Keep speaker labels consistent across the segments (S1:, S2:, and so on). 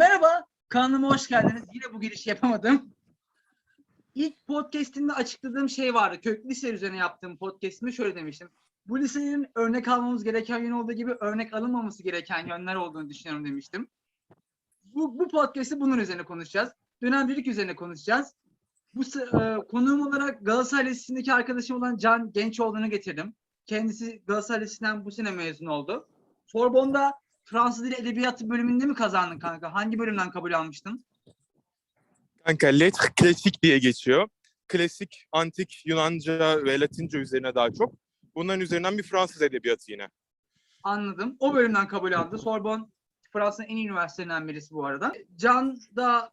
S1: Merhaba, kanalıma hoş geldiniz. Yine bu girişi yapamadım. İlk podcast'imde açıkladığım şey vardı. Köklü liseler üzerine yaptığım podcast'imde şöyle demiştim. Bu liselerin örnek almamız gereken yön olduğu gibi örnek alınmaması gereken yönler olduğunu düşünüyorum demiştim. Bu, bu podcast'te bunun üzerine konuşacağız. Dönemcilik üzerine konuşacağız. Bu e, konuğum olarak Galatasaray Lisesi'ndeki arkadaşım olan Can Gençoğlu'nu getirdim. Kendisi Galatasaray Lisesi'nden bu sene mezun oldu. Sorbonne'da Fransız Dili Edebiyatı bölümünde mi kazandın kanka? Hangi bölümden kabul almıştın?
S2: Kanka lettre klasik diye geçiyor. Klasik, antik, Yunanca ve Latince üzerine daha çok. Bunların üzerinden bir Fransız edebiyatı yine.
S1: Anladım. O bölümden kabul aldı. Sorbonne Fransa'nın en iyi üniversitelerinden birisi bu arada. Can da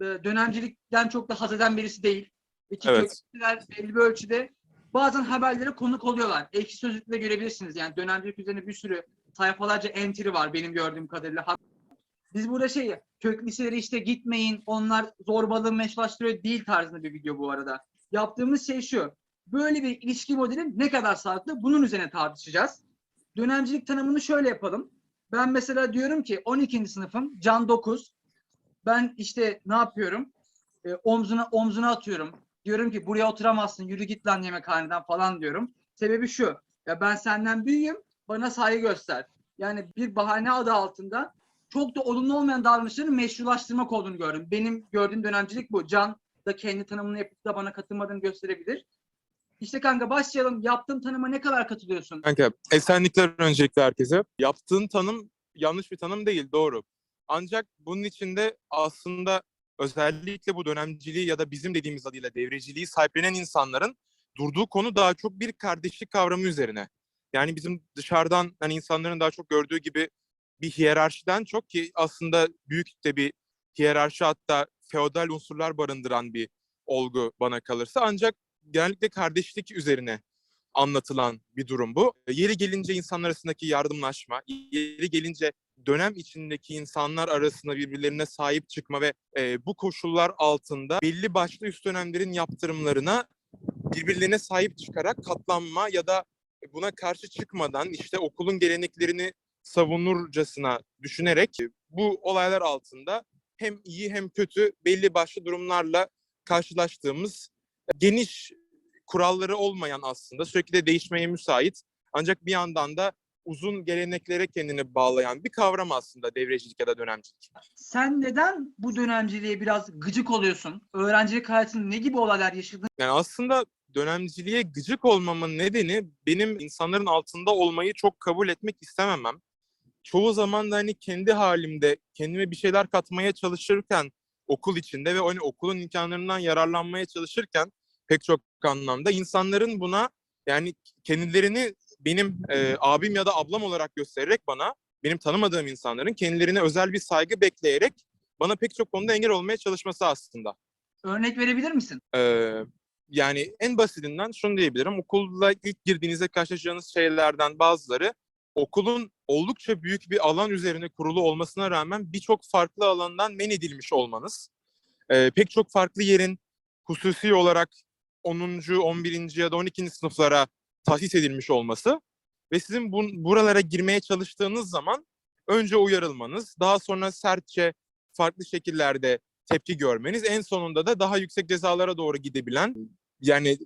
S1: e, dönemcilikten çok da haz eden birisi değil. İki
S2: Evet.
S1: belli bir ölçüde bazen haberlere konuk oluyorlar. Ekşi Sözlük'te görebilirsiniz. Yani dönemcilik üzerine bir sürü sayfalarca entry var benim gördüğüm kadarıyla. Biz burada şey kök işte gitmeyin onlar zorbalığı meşrulaştırıyor değil tarzında bir video bu arada. Yaptığımız şey şu. Böyle bir ilişki modeli ne kadar sağlıklı bunun üzerine tartışacağız. Dönemcilik tanımını şöyle yapalım. Ben mesela diyorum ki 12. sınıfım Can 9. Ben işte ne yapıyorum? E, omzuna omzuna atıyorum. Diyorum ki buraya oturamazsın yürü git lan yemekhaneden falan diyorum. Sebebi şu. Ya ben senden büyüğüm bana saygı göster. Yani bir bahane adı altında çok da olumlu olmayan davranışların meşrulaştırmak olduğunu gördüm. Benim gördüğüm dönemcilik bu. Can da kendi tanımını yapıp da bana katılmadığını gösterebilir. İşte kanka başlayalım. Yaptığın tanıma ne kadar katılıyorsun?
S2: Kanka esenlikler öncelikle herkese. Yaptığın tanım yanlış bir tanım değil, doğru. Ancak bunun içinde aslında özellikle bu dönemciliği ya da bizim dediğimiz adıyla devreciliği sahiplenen insanların durduğu konu daha çok bir kardeşlik kavramı üzerine. Yani bizim dışarıdan hani insanların daha çok gördüğü gibi bir hiyerarşiden çok ki aslında büyük de bir hiyerarşi hatta feodal unsurlar barındıran bir olgu bana kalırsa. Ancak genellikle kardeşlik üzerine anlatılan bir durum bu. Yeri gelince insanlar arasındaki yardımlaşma, yeri gelince dönem içindeki insanlar arasında birbirlerine sahip çıkma ve e, bu koşullar altında belli başlı üst dönemlerin yaptırımlarına birbirlerine sahip çıkarak katlanma ya da buna karşı çıkmadan işte okulun geleneklerini savunurcasına düşünerek bu olaylar altında hem iyi hem kötü belli başlı durumlarla karşılaştığımız geniş kuralları olmayan aslında sürekli de değişmeye müsait ancak bir yandan da uzun geleneklere kendini bağlayan bir kavram aslında devrecilik ya da dönemcilik.
S1: Sen neden bu dönemciliğe biraz gıcık oluyorsun? Öğrencilik hayatında ne gibi olaylar yaşadın?
S2: Yani aslında dönemciliğe gıcık olmamın nedeni benim insanların altında olmayı çok kabul etmek istememem. Çoğu zaman da hani kendi halimde kendime bir şeyler katmaya çalışırken okul içinde ve hani okulun imkanlarından yararlanmaya çalışırken pek çok anlamda insanların buna yani kendilerini benim e, abim ya da ablam olarak göstererek bana benim tanımadığım insanların kendilerine özel bir saygı bekleyerek bana pek çok konuda engel olmaya çalışması aslında.
S1: Örnek verebilir misin?
S2: Ee, yani en basitinden şunu diyebilirim. Okulla ilk girdiğinizde karşılaşacağınız şeylerden bazıları okulun oldukça büyük bir alan üzerine kurulu olmasına rağmen birçok farklı alandan men edilmiş olmanız. Ee, pek çok farklı yerin hususi olarak 10. 11. ya da 12. sınıflara tahsis edilmiş olması ve sizin bu, buralara girmeye çalıştığınız zaman önce uyarılmanız, daha sonra sertçe farklı şekillerde tepki görmeniz en sonunda da daha yüksek cezalara doğru gidebilen yani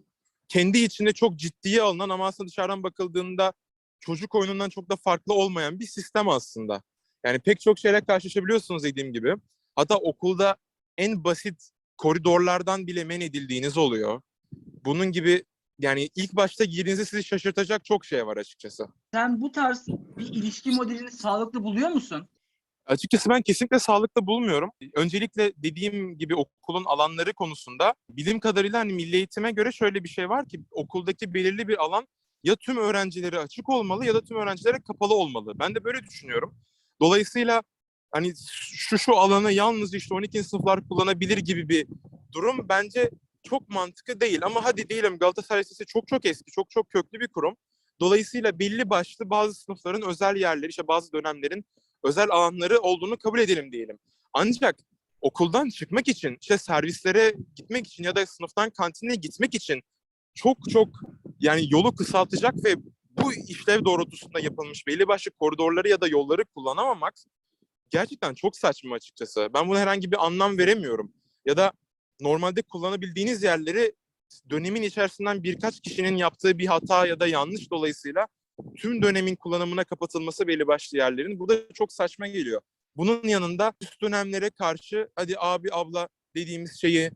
S2: kendi içinde çok ciddiye alınan ama aslında dışarıdan bakıldığında çocuk oyunundan çok da farklı olmayan bir sistem aslında. Yani pek çok şeyle karşılaşabiliyorsunuz dediğim gibi. Hatta okulda en basit koridorlardan bile men edildiğiniz oluyor. Bunun gibi yani ilk başta girdiğinizde sizi şaşırtacak çok şey var açıkçası.
S1: Sen bu tarz bir ilişki modelini sağlıklı buluyor musun?
S2: Açıkçası ben kesinlikle sağlıklı bulmuyorum. Öncelikle dediğim gibi okulun alanları konusunda bildiğim kadarıyla hani milli eğitime göre şöyle bir şey var ki okuldaki belirli bir alan ya tüm öğrencilere açık olmalı ya da tüm öğrencilere kapalı olmalı. Ben de böyle düşünüyorum. Dolayısıyla hani şu şu alanı yalnız işte 12. sınıflar kullanabilir gibi bir durum bence çok mantıklı değil. Ama hadi diyelim Galatasaray Lisesi çok çok eski, çok çok köklü bir kurum. Dolayısıyla belli başlı bazı sınıfların özel yerleri, işte bazı dönemlerin özel alanları olduğunu kabul edelim diyelim. Ancak okuldan çıkmak için, işte servislere gitmek için ya da sınıftan kantine gitmek için çok çok yani yolu kısaltacak ve bu işlev doğrultusunda yapılmış belli başlı koridorları ya da yolları kullanamamak gerçekten çok saçma açıkçası. Ben buna herhangi bir anlam veremiyorum. Ya da normalde kullanabildiğiniz yerleri dönemin içerisinden birkaç kişinin yaptığı bir hata ya da yanlış dolayısıyla tüm dönemin kullanımına kapatılması belli başlı yerlerin burada çok saçma geliyor. Bunun yanında üst dönemlere karşı hadi abi abla dediğimiz şeyi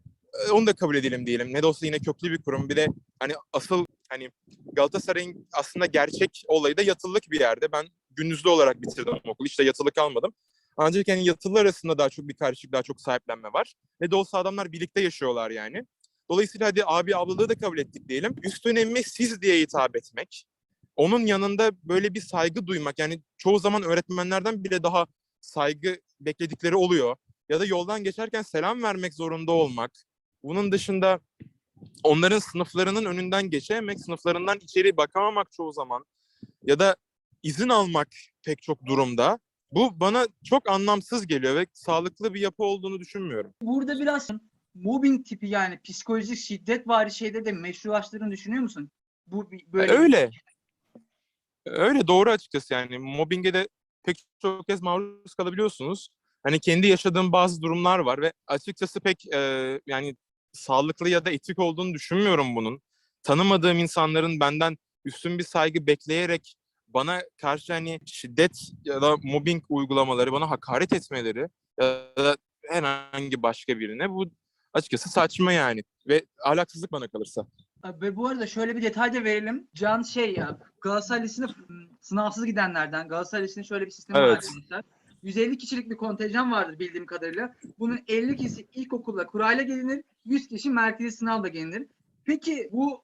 S2: e, onu da kabul edelim diyelim. Ne de olsa yine köklü bir kurum. Bir de hani asıl hani Galatasaray'ın aslında gerçek olayı da yatılılık bir yerde. Ben gündüzlü olarak bitirdim okulu. İşte yatılı kalmadım. Ancak yani yatılı arasında daha çok bir karışık, daha çok sahiplenme var. Ne de olsa adamlar birlikte yaşıyorlar yani. Dolayısıyla hadi abi ablalığı da kabul ettik diyelim. Üst dönemi siz diye hitap etmek. Onun yanında böyle bir saygı duymak. Yani çoğu zaman öğretmenlerden bile daha saygı bekledikleri oluyor. Ya da yoldan geçerken selam vermek zorunda olmak. Bunun dışında onların sınıflarının önünden geçememek, sınıflarından içeri bakamamak çoğu zaman ya da izin almak pek çok durumda. Bu bana çok anlamsız geliyor ve sağlıklı bir yapı olduğunu düşünmüyorum.
S1: Burada biraz mobbing tipi yani psikolojik şiddet vari şeyleri de meşrulaştırdığını düşünüyor musun? Bu böyle
S2: Öyle. Öyle doğru açıkçası yani mobbinge de pek çok kez maruz kalabiliyorsunuz. Hani kendi yaşadığım bazı durumlar var ve açıkçası pek e, yani sağlıklı ya da etik olduğunu düşünmüyorum bunun. Tanımadığım insanların benden üstün bir saygı bekleyerek bana karşı hani şiddet ya da mobbing uygulamaları, bana hakaret etmeleri ya da herhangi başka birine bu açıkçası saçma yani ve ahlaksızlık bana kalırsa.
S1: Ve bu arada şöyle bir detay da verelim. Can şey ya Galatasaray Lisesi'ne sınavsız gidenlerden Galatasaray Lisesi'nin şöyle bir sistemi var
S2: Evet.
S1: arkadaşlar. 150 kişilik bir kontenjan vardır bildiğim kadarıyla. Bunun 50 kişi ilkokulla kurayla gelinir. 100 kişi merkezi sınavla gelinir. Peki bu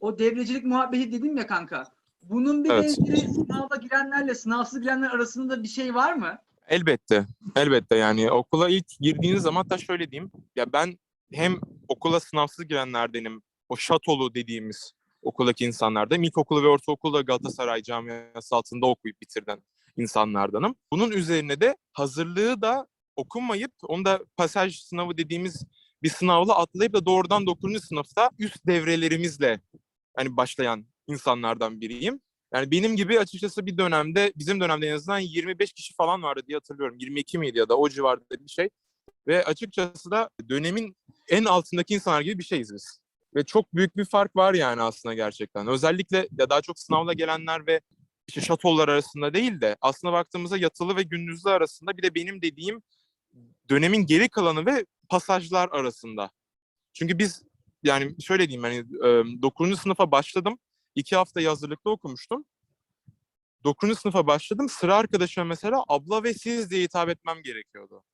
S1: o devrecilik muhabbeti dedim ya kanka. Bunun bir
S2: Evet.
S1: benzeri sınavda girenlerle sınavsız girenler arasında bir şey var mı?
S2: Elbette. Elbette yani okula ilk girdiğiniz zaman hatta şöyle diyeyim. Ya ben hem okula sınavsız girenlerdenim. O şatolu dediğimiz okuldaki insanlardan. İlkokulu ve ortaokulu Galatasaray camiası altında okuyup bitirden insanlardanım. Bunun üzerine de hazırlığı da okumayıp onu da pasaj sınavı dediğimiz bir sınavla atlayıp da doğrudan 9. sınıfta üst devrelerimizle hani başlayan insanlardan biriyim. Yani benim gibi açıkçası bir dönemde, bizim dönemde en azından 25 kişi falan vardı diye hatırlıyorum. 22 miydi ya da o civarda bir şey. Ve açıkçası da dönemin en altındaki insanlar gibi bir şeyiz biz. Ve çok büyük bir fark var yani aslında gerçekten. Özellikle ya daha çok sınavla gelenler ve işte şatolar arasında değil de aslında baktığımızda yatılı ve gündüzlü arasında bir de benim dediğim dönemin geri kalanı ve pasajlar arasında. Çünkü biz yani şöyle diyeyim hani 9. sınıfa başladım. iki hafta hazırlıkta okumuştum. 9. sınıfa başladım. Sıra arkadaşıma mesela abla ve siz diye hitap etmem gerekiyordu.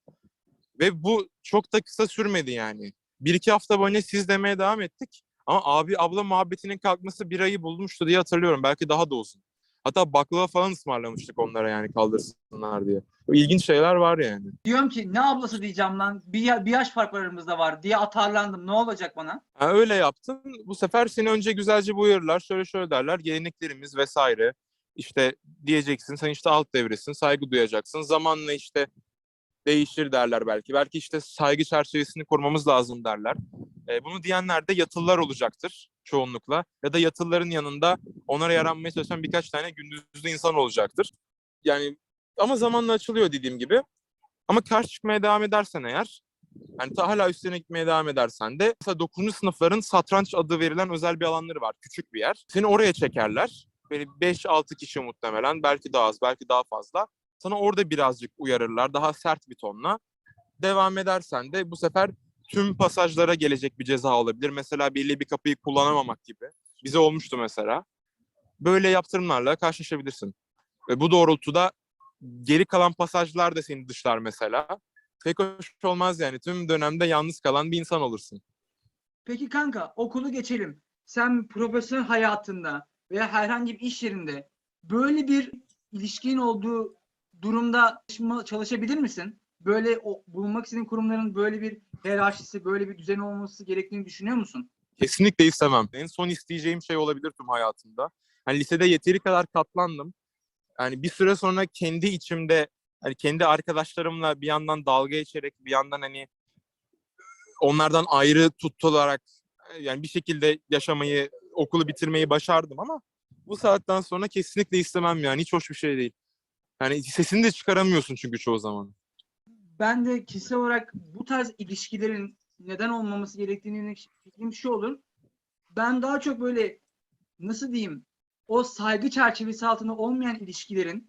S2: Ve bu çok da kısa sürmedi yani. Bir iki hafta boyunca siz demeye devam ettik. Ama abi abla muhabbetinin kalkması bir ayı bulmuştu diye hatırlıyorum. Belki daha da uzun. Hatta baklava falan ısmarlamıştık onlara yani kaldırsınlar diye. İlginç şeyler var yani.
S1: Diyorum ki ne ablası diyeceğim lan. Bir, bir yaş fark aramızda var diye atarlandım. Ne olacak bana?
S2: Ha, öyle yaptın. Bu sefer seni önce güzelce buyururlar. Şöyle şöyle derler. Geleneklerimiz vesaire. İşte diyeceksin sen işte alt devresin. Saygı duyacaksın. Zamanla işte değişir derler belki. Belki işte saygı çerçevesini korumamız lazım derler. E, bunu diyenler de yatılılar olacaktır çoğunlukla. Ya da yatılıların yanında onlara yaranmaya çalışan birkaç tane gündüzlü insan olacaktır. Yani ama zamanla açılıyor dediğim gibi. Ama karşı çıkmaya devam edersen eğer yani ta hala üstüne gitmeye devam edersen de mesela 9. sınıfların satranç adı verilen özel bir alanları var. Küçük bir yer. Seni oraya çekerler. Böyle 5-6 kişi muhtemelen. Belki daha az, belki daha fazla. Sana orada birazcık uyarırlar. Daha sert bir tonla. Devam edersen de bu sefer tüm pasajlara gelecek bir ceza olabilir. Mesela belli bir kapıyı kullanamamak gibi. Bize olmuştu mesela. Böyle yaptırımlarla karşılaşabilirsin. Ve bu doğrultuda geri kalan pasajlar da seni dışlar mesela pek hoş olmaz yani. Tüm dönemde yalnız kalan bir insan olursun.
S1: Peki kanka okulu geçelim. Sen profesyonel hayatında veya herhangi bir iş yerinde böyle bir ilişkin olduğu durumda çalışabilir misin? Böyle o, bulunmak istediğin kurumların böyle bir hiyerarşisi, böyle bir düzeni olması gerektiğini düşünüyor musun?
S2: Kesinlikle istemem. En son isteyeceğim şey olabilir tüm hayatımda. Hani lisede yeteri kadar katlandım. Yani bir süre sonra kendi içimde hani kendi arkadaşlarımla bir yandan dalga geçerek bir yandan hani onlardan ayrı tutularak yani bir şekilde yaşamayı, okulu bitirmeyi başardım ama bu saatten sonra kesinlikle istemem yani. Hiç hoş bir şey değil. Yani sesini de çıkaramıyorsun çünkü çoğu zaman.
S1: Ben de kişisel olarak bu tarz ilişkilerin neden olmaması gerektiğini fikrim şu olur. Ben daha çok böyle nasıl diyeyim o saygı çerçevesi altında olmayan ilişkilerin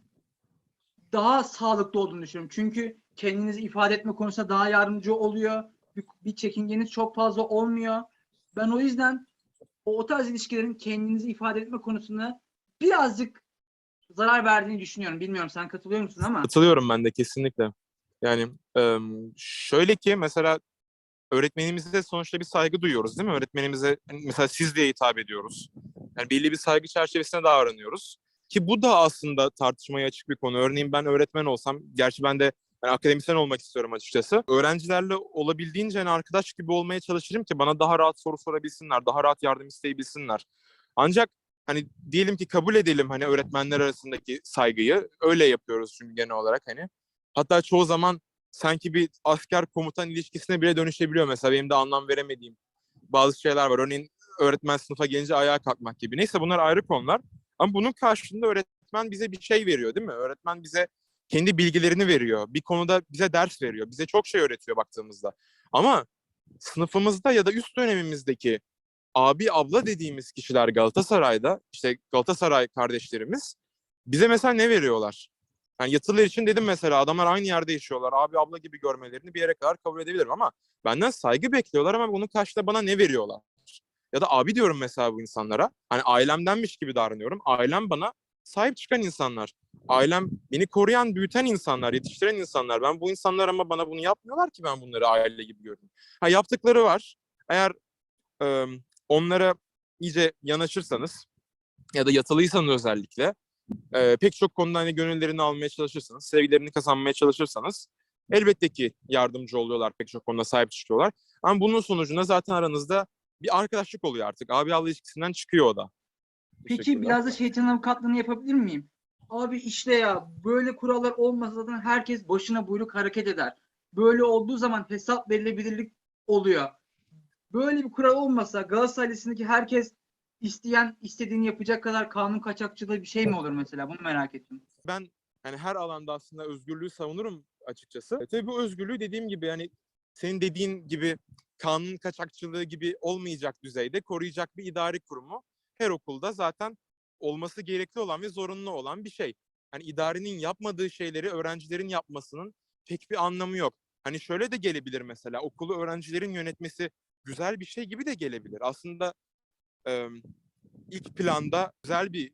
S1: daha sağlıklı olduğunu düşünüyorum. Çünkü kendinizi ifade etme konusunda daha yardımcı oluyor. Bir, bir çekingeniz çok fazla olmuyor. Ben o yüzden o, o tarz ilişkilerin kendinizi ifade etme konusunda birazcık zarar verdiğini düşünüyorum. Bilmiyorum sen katılıyor musun ama.
S2: Katılıyorum ben de kesinlikle. Yani şöyle ki mesela öğretmenimize sonuçta bir saygı duyuyoruz değil mi? Öğretmenimize hani mesela siz diye hitap ediyoruz. Yani belli bir saygı çerçevesinde davranıyoruz. Ki bu da aslında tartışmaya açık bir konu. Örneğin ben öğretmen olsam, gerçi ben de yani akademisyen olmak istiyorum açıkçası. Öğrencilerle olabildiğince hani arkadaş gibi olmaya çalışırım ki bana daha rahat soru sorabilsinler, daha rahat yardım isteyebilsinler. Ancak hani diyelim ki kabul edelim hani öğretmenler arasındaki saygıyı. Öyle yapıyoruz çünkü genel olarak hani. Hatta çoğu zaman sanki bir asker komutan ilişkisine bile dönüşebiliyor mesela benim de anlam veremediğim bazı şeyler var. Örneğin öğretmen sınıfa gelince ayağa kalkmak gibi. Neyse bunlar ayrı konular. Ama bunun karşılığında öğretmen bize bir şey veriyor değil mi? Öğretmen bize kendi bilgilerini veriyor. Bir konuda bize ders veriyor. Bize çok şey öğretiyor baktığımızda. Ama sınıfımızda ya da üst dönemimizdeki abi abla dediğimiz kişiler Galatasaray'da işte Galatasaray kardeşlerimiz bize mesela ne veriyorlar? Yani yatılılar için dedim mesela adamlar aynı yerde yaşıyorlar. Abi abla gibi görmelerini bir yere kadar kabul edebilirim ama benden saygı bekliyorlar ama bunun karşılığında bana ne veriyorlar? Ya da abi diyorum mesela bu insanlara. Hani ailemdenmiş gibi davranıyorum. Ailem bana sahip çıkan insanlar. Ailem beni koruyan, büyüten insanlar, yetiştiren insanlar. Ben bu insanlar ama bana bunu yapmıyorlar ki ben bunları aile gibi görüyorum. Ha yaptıkları var. Eğer onlara iyice yanaşırsanız ya da yatılıysanız özellikle e, pek çok konuda hani gönüllerini almaya çalışırsanız, sevgilerini kazanmaya çalışırsanız elbette ki yardımcı oluyorlar, pek çok konuda sahip çıkıyorlar. Ama bunun sonucunda zaten aranızda bir arkadaşlık oluyor artık. Abi abla ilişkisinden çıkıyor o da.
S1: Peki
S2: şekilde.
S1: biraz da şeytanın avukatlığını yapabilir miyim? Abi işte ya böyle kurallar olmasa zaten herkes başına buyruk hareket eder. Böyle olduğu zaman hesap verilebilirlik oluyor. Böyle bir kural olmasa Galatasaray herkes isteyen istediğini yapacak kadar kanun kaçakçılığı bir şey mi olur mesela? Bunu merak ettim.
S2: ben hani her alanda aslında özgürlüğü savunurum açıkçası. E, tabii bu özgürlüğü dediğim gibi yani senin dediğin gibi kanun kaçakçılığı gibi olmayacak düzeyde koruyacak bir idari kurumu her okulda zaten olması gerekli olan ve zorunlu olan bir şey. Hani idarenin yapmadığı şeyleri öğrencilerin yapmasının pek bir anlamı yok. Hani şöyle de gelebilir mesela okulu öğrencilerin yönetmesi güzel bir şey gibi de gelebilir. Aslında e, ilk planda güzel bir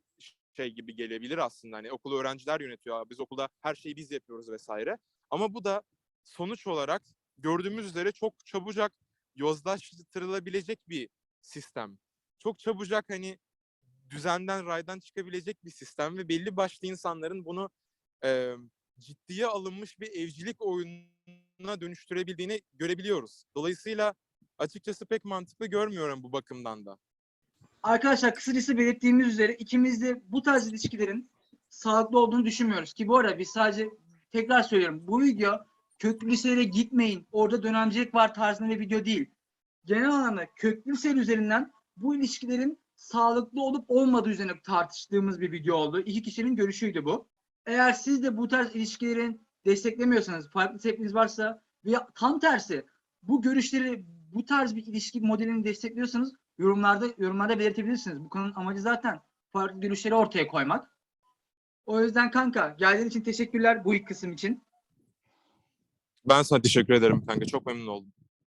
S2: şey gibi gelebilir aslında. Hani okulu öğrenciler yönetiyor. Biz okulda her şeyi biz yapıyoruz vesaire. Ama bu da sonuç olarak gördüğümüz üzere çok çabucak yozlaştırılabilecek bir sistem. Çok çabucak hani düzenden raydan çıkabilecek bir sistem ve belli başlı insanların bunu e, ciddiye alınmış bir evcilik oyununa dönüştürebildiğini görebiliyoruz. Dolayısıyla açıkçası pek mantıklı görmüyorum bu bakımdan da.
S1: Arkadaşlar kısacası belirttiğimiz üzere ikimiz de bu tarz ilişkilerin sağlıklı olduğunu düşünmüyoruz. Ki bu arada biz sadece tekrar söylüyorum. Bu video köklü liselere gitmeyin. Orada dönemcilik var tarzında bir video değil. Genel anlamda köklü liseli üzerinden bu ilişkilerin sağlıklı olup olmadığı üzerine tartıştığımız bir video oldu. İki kişinin görüşüydü bu. Eğer siz de bu tarz ilişkilerin desteklemiyorsanız, farklı sebepiniz varsa veya tam tersi bu görüşleri, bu tarz bir ilişki modelini destekliyorsanız yorumlarda yorumlarda belirtebilirsiniz. Bu konunun amacı zaten farklı görüşleri ortaya koymak. O yüzden kanka geldiğin için teşekkürler bu ilk kısım için.
S2: Ben sana teşekkür ederim kanka. Çok memnun oldum.